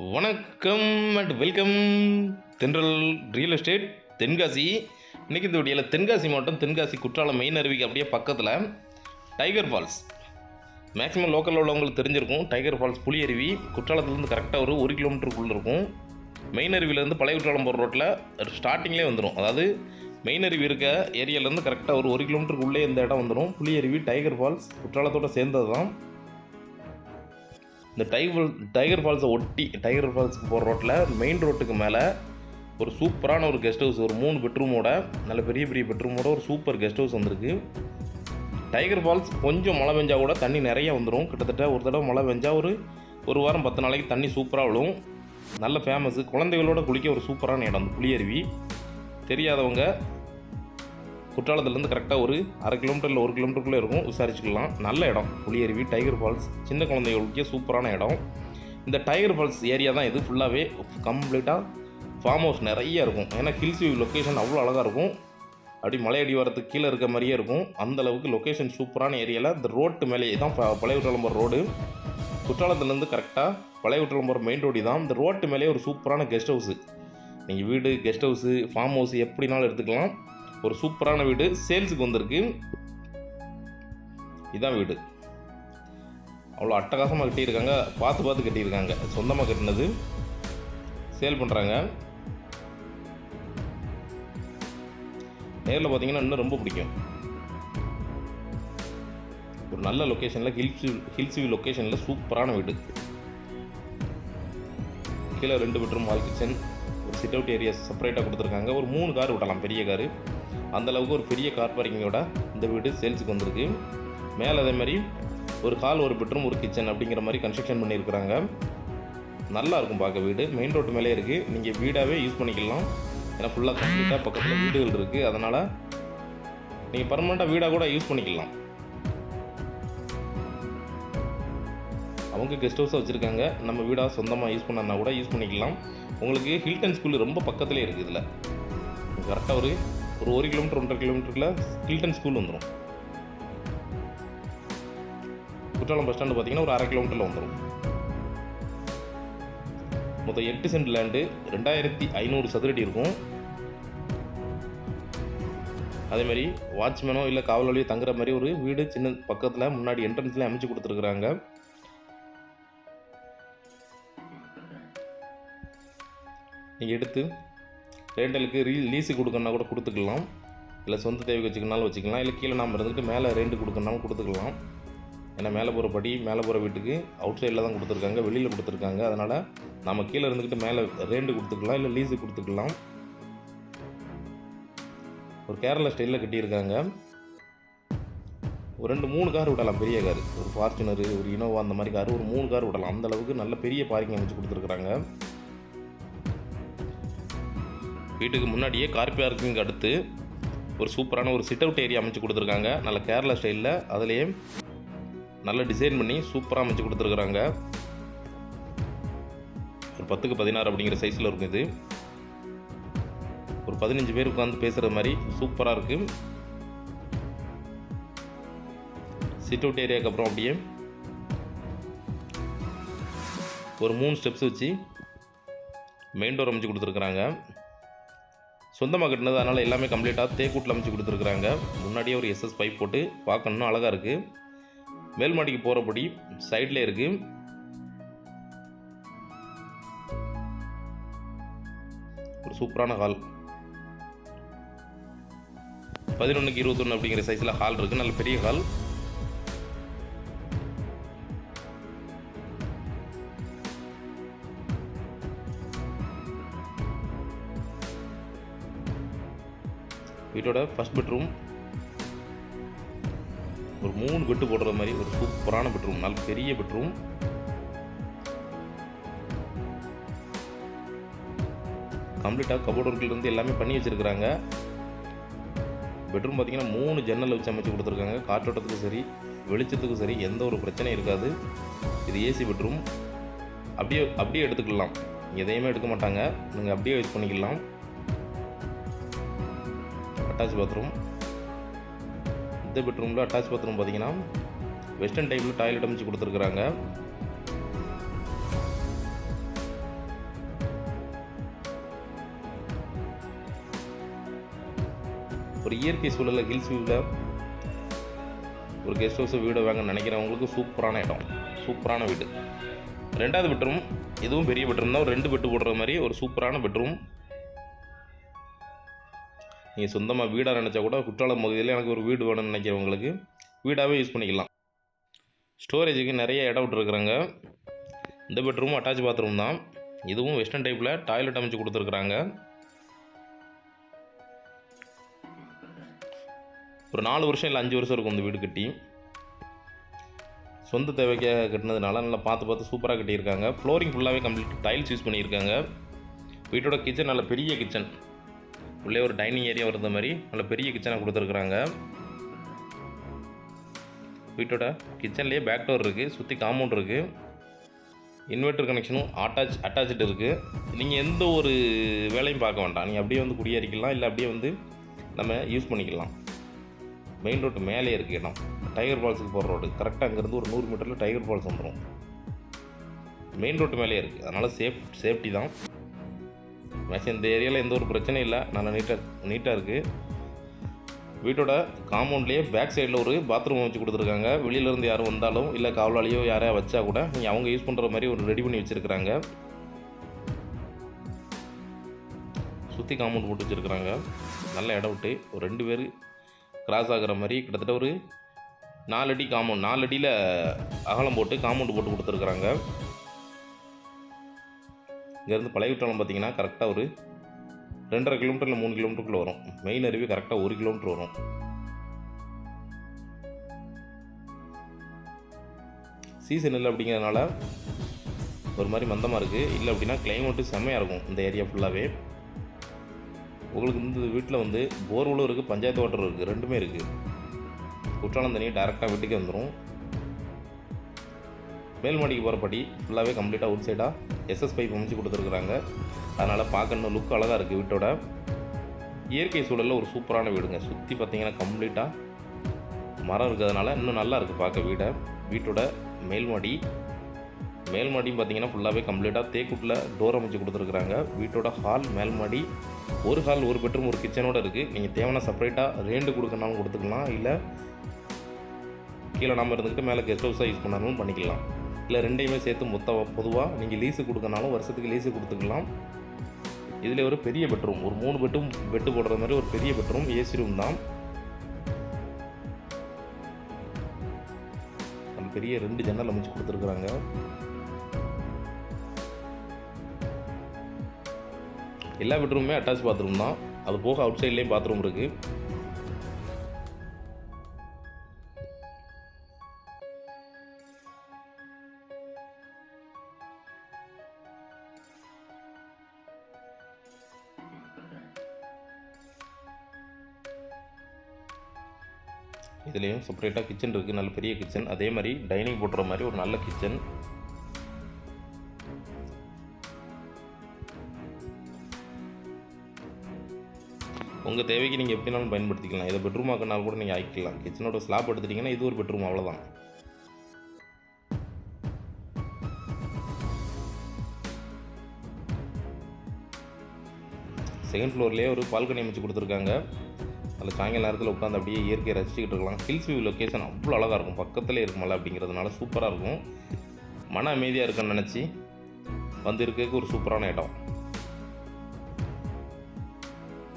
வணக்கம் and welcome Thendral real estate Tenkasi. இன்றைக்கி இந்த வீடியோவில் தென்காசி மாவட்டம் தென்காசி குற்றாலம் மெயின் அருவிக்கு அப்படியே பக்கத்தில் டைகர் ஃபால்ஸ் மேக்ஸிமம் லோக்கலில் உள்ளவங்களுக்கு தெரிஞ்சிருக்கும். டைகர் ஃபால்ஸ் புளி அருவி. குற்றாலத்துலேருந்து கரெக்டாக ஒரு ஒரு கிலோமீட்டருக்குள்ளே இருக்கும். மெயின் அருவிலேருந்து பழைய குற்றாலம் போகிற ரோட்டில் ஸ்டார்டிங்லேயே வந்துடும் அதாவது மெயின் அருவி இருக்க ஏரியாலேருந்து கரெக்டாக ஒரு ஒரு கிலோமீட்டருக்குள்ளே இந்த இடம் வந்துடும் புளி அருவி டைகர் ஃபால்ஸ் குற்றாலத்தோட சேர்ந்தது தான் இந்த டைகர் டைகர் ஃபால்ஸை ஒட்டி டைகர் ஃபால்ஸுக்கு போகிற ரோட்டில் மெயின் ரோட்டுக்கு மேலே ஒரு சூப்பரான ஒரு கெஸ்ட் ஹவுஸ் ஒரு மூணு பெட்ரூமோட நல்ல பெரிய பெரிய பெட்ரூமோட ஒரு சூப்பர் கெஸ்ட் ஹவுஸ் வந்திருக்கு. டைகர் ஃபால்ஸ் கொஞ்சம் மழை பெஞ்சால் கூட தண்ணி நிறைய வந்துடும் கிட்டத்தட்ட ஒரு தடவை மழை பெஞ்சால் ஒரு ஒரு வாரம் பத்து நாளைக்கு தண்ணி சூப்பராக விழும். நல்ல ஃபேமஸு குழந்தைகளோட குளிக்க ஒரு சூப்பரான இடம் அந்த புளியருவி தெரியாதவங்க குற்றாலத்துலேருந்து கரெக்டாக ஒரு அரை கிலோமீட்டர் இல்லை ஒரு கிலோமீட்டருக்குள்ளே இருக்கும். விசாரிச்சுக்கலாம். நல்ல இடம். புளியருவி டைகர் ஃபால்ஸ் சின்ன குழந்தைகளுக்கே சூப்பரான இடம். இந்த டைகர் ஃபால்ஸ் ஏரியா தான் இது ஃபுல்லாகவே கம்ப்ளீட்டாக ஃபார்ம் ஹவுஸ் நிறைய இருக்கும். ஏன்னா ஹில்ஸ் வியூ லொக்கேஷன் அவ்வளோ அழகாக இருக்கும். அப்படி மலையடி வரத்துக்கு கீழே இருக்க மாதிரியே இருக்கும். அந்த அளவுக்கு லொக்கேஷன் சூப்பரான ஏரியாவில் இந்த ரோட்டு மேலேயே தான் பழைய குற்றாலம்பர் ரோடு குற்றாலத்துலேருந்து கரெக்டாக பழைய குற்றாலம்பரம் மெயின் ரோடு தான். இந்த ரோட்டு மேலே ஒரு சூப்பரான கெஸ்ட் ஹவுஸு நீங்கள் வீடு கெஸ்ட் ஹவுஸு ஃபார்ம் ஹவுஸ் எப்படினாலும் எடுத்துக்கலாம். ஒரு சூப்பரான வீடு. சேல்ஸுக்கு வந்திருக்கு. இதான் வீடு. அவ்வளோ அட்டகாசமாக கட்டியிருக்காங்க. பார்த்து பார்த்து கட்டியிருக்காங்க. சொந்தமாக கட்டினது. சேல் பண்ணுறாங்க நேரில் பார்த்தீங்கன்னா இன்னும் ரொம்ப பிடிக்கும். ஒரு நல்ல லொக்கேஷனில் ஹில்ஸ் ஹில்ஸ் வியூ லொக்கேஷனில் சூப்பரான வீடு. கீழே ரெண்டு bedroom hall kitchen sit out area செப்பரேட்டாக கொடுத்துருக்காங்க. ஒரு மூணு கார் விடலாம் பெரிய காரு அந்தளவுக்கு ஒரு பெரிய கார் பார்க்கிங்கோட இந்த வீடு சேல்ஸுக்கு வந்திருக்கு. மேலே அதே மாதிரி ஒரு ஹால் ஒரு பெட்ரூம் ஒரு கிச்சன் அப்படிங்கிற மாதிரி கன்ஸ்ட்ரக்ஷன் பண்ணியிருக்கிறாங்க. நல்லா இருக்கும் பார்க்க வீடு. மெயின் ரோட்டு மேலே இருக்குது நீங்கள் வீடாகவே யூஸ் பண்ணிக்கலாம். ஏன்னா ஃபுல்லாக கம்ப்ளீட்டாக பக்கத்தில் வீடுகள் இருக்குது அதனால் நீங்கள் பர்மனெண்ட்டாக வீடாக கூட யூஸ் பண்ணிக்கலாம். அவங்க கெஸ்ட் ஹவுஸாக வச்சுருக்காங்க. நம்ம வீடாக சொந்தமாக யூஸ் பண்ணனா கூட யூஸ் பண்ணிக்கலாம். உங்களுக்கு ஹில்டன் ஸ்கூல் ரொம்ப பக்கத்துலேயே இருக்குது இதில். கரெக்டாக ஒரு ஒரு ஒரு கிலோமீட்டர் ஒன்றரை கிலோமீட்டரில் ஹில்டன் ஸ்கூல் வந்துடும் குற்றாலம் பஸ் ஸ்டாண்டு பார்த்தீங்கன்னா ஒரு அரை கிலோமீட்டரில் வந்துடும் மொத்தம் எட்டு சென்ட் லேண்டு ரெண்டாயிரத்தி ஐநூறு சதுரடி இருக்கும். அதேமாதிரி வாட்ச்மேனோ இல்லை காவலாளியோ தங்குற மாதிரி ஒரு வீடு சின்ன பக்கத்தில் முன்னாடி என்ட்ரன்ஸ்லேயே அமைச்சு கொடுத்துருக்குறாங்க. நீங்கள் எடுத்து ரெண்டலுக்கு ரீ லீஸு கொடுக்கணுன்னா கூட கொடுத்துக்கலாம். இல்லை சொந்த தேவைக்கு வச்சுக்கனாலும் வச்சுக்கலாம். இல்லை கீழே நாம் இருந்துட்டு மேலே ரெண்டு கொடுக்கணுனாலும் கொடுத்துக்கலாம். ஏன்னா மேலே போகிற படி மேலே போகிற வீட்டுக்கு அவுட் சைடில் தான் கொடுத்துருக்காங்க வெளியில் கொடுத்துருக்காங்க. அதனால் நம்ம கீழே இருந்துக்கிட்டு மேலே ரெண்டு கொடுத்துக்கலாம் இல்லை லீஸு கொடுத்துக்கலாம். ஒரு கேரளா ஸ்டைலில் கட்டியிருக்காங்க. ஒரு ரெண்டு மூணு கார் விடலாம். பெரிய கார். ஒரு ஃபார்ச்சுனரு ஒரு இனோவா அந்த மாதிரி கார். ஒரு மூணு கார் விடலாம். அந்தளவுக்கு நல்ல பெரிய பார்க்கிங் அமைச்சு கொடுத்துருக்குறாங்க. வீட்டுக்கு முன்னாடியே கார் பார்க்கிங் அடுத்து ஒரு சூப்பரான ஒரு சிட் அவுட் ஏரியா அமைச்சு கொடுத்துருக்காங்க. நல்ல கேரளா ஸ்டைலில் அதுலேயே நல்ல டிசைன் பண்ணி சூப்பராக அமைச்சு கொடுத்துருக்குறாங்க. ஒரு பத்துக்கு பதினாறு அப்படிங்கிற சைஸில் இருக்கும் இது. ஒரு பதினஞ்சு பேர் உட்காந்து பேசுகிற மாதிரி சூப்பராக இருக்குது சிட் அவுட் ஏரியாவுக்கு அப்புறம் அப்படியே ஒரு மூணு ஸ்டெப்ஸ் வச்சு மெயின் டோர் அமைச்சு கொடுத்துருக்குறாங்க. சொந்தமாக கட்டினது அதனால் எல்லாமே கம்ப்ளீட்டாக தேக்கூட்டில் அமைச்சு கொடுத்துருக்குறாங்க. முன்னாடியே ஒரு எஸ்எஸ் பைப் போட்டு பார்க்க இன்னும் அழகாக இருக்குது மேல் மாடிக்கு போகிறபடி சைடில் இருக்குது ஒரு சூப்பரான ஹால் பதினொன்றுக்கு இருபத்தொன்று அப்படிங்கிற சைஸில் ஹால் இருக்குது நல்ல பெரிய ஹால் வீட்டோட ஃபர்ஸ்ட் பெட்ரூம் ஒரு மூணு பெட்டு போடுற மாதிரி ஒரு சூப்பரான பெட்ரூம் நல்ல பெரிய பெட்ரூம் கம்ப்ளீட்டாக கபோர்டு இருந்து எல்லாமே பண்ணி வச்சுருக்குறாங்க. பெட்ரூம் பார்த்தீங்கன்னா மூணு ஜன்னல் வச்சு அமைச்சு கொடுத்துருக்காங்க. காற்றோட்டத்துக்கும் சரி வெளிச்சத்துக்கும் சரி எந்த ஒரு பிரச்சனையும் இருக்காது. இது ஏசி பெட்ரூம் அப்படியே அப்படியே எடுத்துக்கலாம். எதையுமே எடுக்க மாட்டாங்க. நீங்கள் அப்படியே யூஸ் பண்ணிக்கலாம். அட்டாச் பாத்ரூம் இந்த பெட்ரூமில் அட்டாச் பாத்ரூம் பார்த்தீங்கன்னா வெஸ்டர்ன் டைப்பில் டாய்லெட் அமைச்சு கொடுத்துருக்குறாங்க. ஒரு இயற்கை சூழலில் ஹில்ஸ் வியூவில் ஒரு கெஸ்ட் ஹவுஸ் வீடு வாங்க நினைக்கிறவங்களுக்கு சூப்பரான இடம். சூப்பரான வீடு. ரெண்டாவது பெட்ரூம் இதுவும் பெரிய பெட்ரூம் தான். ஒரு ரெண்டு பெட்டு போடுற மாதிரி ஒரு சூப்பரான பெட்ரூம் நீங்கள் சொந்தமாக வீடாக நினச்சா கூட குற்றாலம் பகுதியில் எனக்கு ஒரு வீடு வேணும்னு நினைக்கிறவங்களுக்கு வீடாகவே யூஸ் பண்ணிக்கலாம். ஸ்டோரேஜுக்கு நிறைய இடம் விட்டுருக்குறாங்க. இந்த பெட்ரூமும் அட்டாச் பாத்ரூம் தான். இதுவும் வெஸ்டர்ன் டைப்பில் டாய்லெட் அமைச்சு கொடுத்துருக்குறாங்க. ஒரு நாலு வருஷம் இல்லை அஞ்சு வருஷம் இருக்கும் இந்த வீடு கட்டி. சொந்த தேவைக்காக கட்டினதுனால நல்லா பார்த்து பார்த்து சூப்பராக கட்டியிருக்காங்க. ஃப்ளோரிங் ஃபுல்லாகவே கம்ப்ளீட் டைல்ஸ் யூஸ் பண்ணியிருக்காங்க. வீட்டோட கிச்சன் நல்ல பெரிய கிச்சன் உள்ளே ஒரு டைனிங் ஏரியா வருது மாதிரி நல்ல பெரிய கிச்சனை கொடுத்துருக்குறாங்க. வீட்டோட கிச்சன்லேயே பேக் டோர் இருக்குது சுற்றி காம்பவுண்ட் இருக்குது இன்வெர்ட்டர் கனெக்ஷனும் அட்டாச் அட்டாச்சு இருக்குது நீங்கள் எந்த ஒரு வேலையும் பார்க்க வேண்டாம். நீங்கள் அப்படியே வந்து குடியேறிக்கலாம் இல்லை அப்படியே வந்து நம்ம யூஸ் பண்ணிக்கலாம். மெயின் ரோட்டு மேலே இருக்குது இடம். டைகர் ஃபால்ஸுக்கு போகிற ரோடு கரெக்டாக அங்கேருந்து ஒரு நூறு மீட்டரில் டைகர் ஃபால்ஸ் வந்துடும் மெயின் ரோட்டு மேலே இருக்குது அதனால் சேஃப் சேஃப்டி தான். மேக்ஸிமம் இந்த ஏரியாவில் எந்த ஒரு பிரச்சனையும் இல்லை. நல்லா நீட்டாக நீட்டாக இருக்குது வீட்டோட காம்பவுண்ட்லேயே பேக் சைடில் ஒரு பாத்ரூம் வச்சு கொடுத்துருக்காங்க. வெளியிலேருந்து யாரும் வந்தாலும் இல்லை காவலாளியோ யாரையா வச்சா கூட நீங்கள் அவங்க யூஸ் பண்ணுற மாதிரி ஒரு ரெடி பண்ணி வச்சுருக்குறாங்க. சுற்றி காம்பவுண்ட் போட்டு வச்சுருக்குறாங்க. நல்ல இடம் விட்டு ஒரு ரெண்டு பேர் கிராஸ் ஆகிற மாதிரி கிட்டத்தட்ட ஒரு நாலு அடி காம்பவுண்ட் நாலு அடியில் அகலம் போட்டு காம்பவுண்ட் போட்டு கொடுத்துருக்குறாங்க. இங்கேருந்து பழைய குற்றாலம் பார்த்தீங்கன்னா கரெக்டாக ஒரு ரெண்டரை கிலோமீட்டர் இல்லை மூணு கிலோமீட்டருக்குள்ளே வரும். மெயின் அருவி கரெக்டாக ஒரு கிலோமீட்டர் வரும். சீசன் இல்லை அப்படிங்கிறதுனால ஒரு மாதிரி மந்தமாக இருக்குது இல்லை அப்படின்னா கிளைமேட்டு செம்மையாக இருக்கும் இந்த ஏரியா ஃபுல்லாகவே உங்களுக்கு இந்த வீட்டில் வந்து போர்வெலும் இருக்குது பஞ்சாயத்து ஓட்டரும் இருக்குது ரெண்டுமே இருக்குது குற்றாலம் தண்ணி டேரெக்டாக வீட்டுக்கே வந்துடும் மேல்மாடிக்கு போகிற படி ஃபுல்லாகவே கம்ப்ளீட்டாக அவுட் சைடாக எஸ்எஸ் பைப் அமைச்சு கொடுத்துருக்குறாங்க. அதனால் பார்க்கணும் லுக் அழகாக இருக்குது வீட்டோட. இயற்கை சூழலில் ஒரு சூப்பரான வீடுங்க. சுற்றி பார்த்தீங்கன்னா கம்ப்ளீட்டாக மரம் இருக்கிறதுனால இன்னும் நல்லா இருக்குது பார்க்க வீடை. வீட்டோட மேல்மாடி மேல்மாடியும் பார்த்தீங்கன்னா ஃபுல்லாகவே கம்ப்ளீட்டாக தேக்குட்டில் டோர் அமைச்சு கொடுத்துருக்குறாங்க. வீட்டோட ஹால் மேல்மாடி ஒரு ஹால் ஒரு பெட்ரூம் ஒரு கிச்சனோடு இருக்குது நீங்கள் தேவையான செப்பரேட்டாக ரேண்டு கொடுக்கணும்னாலும் கொடுத்துக்கலாம். இல்லை கீழே நம்ம இருந்துக்கிட்டு மேலே கெஸ்ட் ஹவுஸாக யூஸ் பண்ணாலும் பண்ணிக்கலாம். இல்லை ரெண்டையுமே சேர்த்து மொத்த பொதுவாக நீங்கள் லீஸு கொடுக்கனாலும் வருஷத்துக்கு லீஸு கொடுத்துக்கலாம். இதில் ஒரு பெரிய பெட்ரூம் ஒரு மூணு பெட்ரூம் பெட்டு போடுற மாதிரி ஒரு பெரிய பெட்ரூம் ஏசி ரூம் தான். பெரிய ரெண்டு ஜன்னல் அமைச்சு கொடுத்துருக்குறாங்க. எல்லா பெட்ரூமுமே அட்டாச் பாத்ரூம் தான். அது போக அவுட் சைட்லேயும் பாத்ரூம் இருக்குது இதுலேயும் செப்பரேட்டாக கிச்சன் இருக்குது நல்ல பெரிய கிச்சன் அதே மாதிரி டைனிங் போடுற மாதிரி ஒரு நல்ல கிச்சன் உங்கள் தேவைக்கு நீங்கள் எப்படினாலும் பயன்படுத்திக்கலாம். இதை பெட்ரூம் ஆக்கினாலும் கூட நீங்கள் ஆக்கிக்கலாம். கிச்சனோட ஸ்லாப் எடுத்துட்டிங்கன்னா இது ஒரு பெட்ரூம் அவ்வளோதான் செகண்ட் ஃப்ளோர்லேயே ஒரு பால்கனி அமைச்சு கொடுத்துருக்காங்க. அதில் சாயங்கால நேரத்தில் உட்காந்து அப்படியே இயற்கையை ரசிச்சுக்கிட்டு இருக்கலாம். ஹில்ஸ் வியூ லொக்கேஷன் அவ்வளோ அழகாக இருக்கும். பக்கத்தில் இருக்குமல்ல மலை அப்படிங்கிறதுனால சூப்பராக இருக்கும். மன அமைதியாக இருக்குன்னு நினச்சி வந்து இருக்கிறதுக்கு ஒரு சூப்பரான இடம்.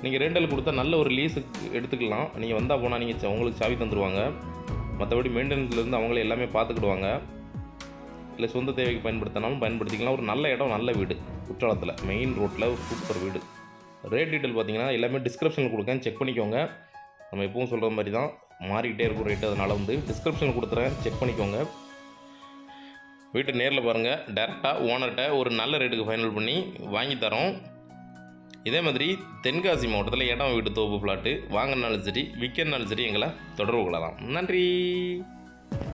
நீங்கள் ரெண்டல் கொடுத்தா நல்ல ஒரு லீஸுக்கு எடுத்துக்கலாம். நீங்கள் வந்தால் போனால் நீங்கள் உங்களுக்கு சாவி தந்துடுவாங்க மற்றபடி மெயின்டெனன்ஸ்லேருந்து அவங்களே எல்லாமே பார்த்துக்கிடுவாங்க இல்லை சொந்த தேவைக்கு பயன்படுத்தினாலும் பயன்படுத்திக்கலாம். ஒரு நல்ல இடம் நல்ல வீடு. குற்றாலத்தில் மெயின் ரோட்டில் ஒரு சூப்பர் வீடு. ரேட் டீட்டெயில் பார்த்தீங்கன்னா எல்லாமே டிஸ்கிரிப்ஷனில் கொடுக்கேன் செக் பண்ணிக்கோங்க. நம்ம எப்பவும் சொல்கிற மாதிரி தான் மாறிக்கிட்டே இருக்கும் ரேட்டு அதனால் வந்து டிஸ்கிரிப்ஷனில் கொடுத்துறேன். செக் பண்ணிக்கோங்க. வீட்டை நேரில் பாருங்கள் டேரெக்டாக ஓனர்கிட்ட ஒரு நல்ல ரேட்டுக்கு ஃபைனல் பண்ணி வாங்கி தரோம். இதே மாதிரி தென்காசி மாவட்டத்தில் இடம் வீட்டு தோப்பு ஃப்ளாட்டு வாங்கினாலும் சரி விற்கிறனாலும் சரி எங்களை தொடர்பு கொள்ளலாம். நன்றி.